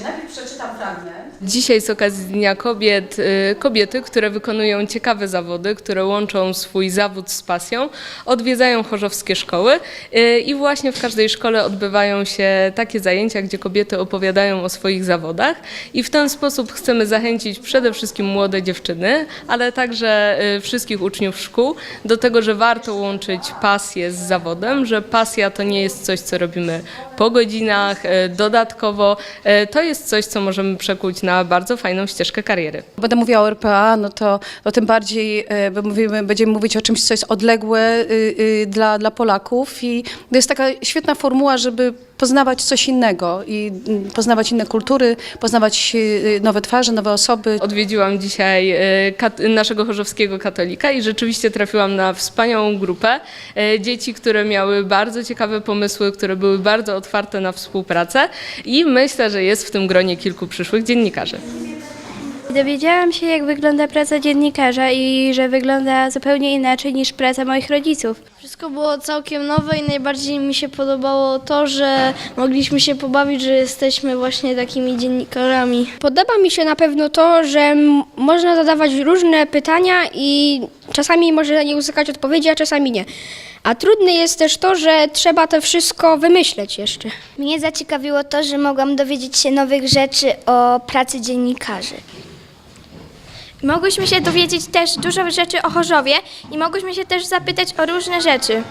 Posłuchajcie, najpierw przeczytam fragment. Dzisiaj z okazji Dnia Kobiet, y, kobiety, które wykonują ciekawe zawody, które łączą swój zawód z pasją, odwiedzają chorzowskie szkoły y, i właśnie w każdej szkole odbywają się takie zajęcia, gdzie kobiety opowiadają o swoich zawodach i w ten sposób chcemy zachęcić przede wszystkim młode dziewczyny, ale także y, wszystkich uczniów szkół do tego, że warto łączyć pasję z zawodem, że pasja to nie jest coś, co robimy po godzinach, dodatkowo. To jest coś, co możemy przekuć na bardzo fajną ścieżkę kariery. Będę mówiła o RPA, no to, to tym bardziej e, bo mówimy, będziemy mówić o czymś, co jest odległe y, y, dla, dla Polaków i to jest taka świetna formuła, żeby poznawać coś innego i mm, poznawać inne kultury, poznawać y, nowe twarze, nowe osoby. Odwiedziłam dzisiaj e, naszego chorzowskiego katolika i rzeczywiście trafiłam na wspaniałą grupę e, dzieci, które miały bardzo ciekawe pomysły, które były bardzo otwarte na współpracę i myślę, że jest w tym gronie kilku przyszłych dziennikarzy. Dowiedziałam się, jak wygląda praca dziennikarza i że wygląda zupełnie inaczej niż praca moich rodziców. Wszystko było całkiem nowe i najbardziej mi się podobało to, że mogliśmy się pobawić, że jesteśmy właśnie takimi dziennikarzami. Podoba mi się na pewno to, że można zadawać różne pytania i czasami może nie uzyskać odpowiedzi, a czasami nie. A trudne jest też to, że trzeba to wszystko wymyśleć jeszcze. Mnie zaciekawiło to, że mogłam dowiedzieć się nowych rzeczy o pracy dziennikarzy. Mogłyśmy się dowiedzieć też dużo rzeczy o Chorzowie i mogłyśmy się też zapytać o różne rzeczy.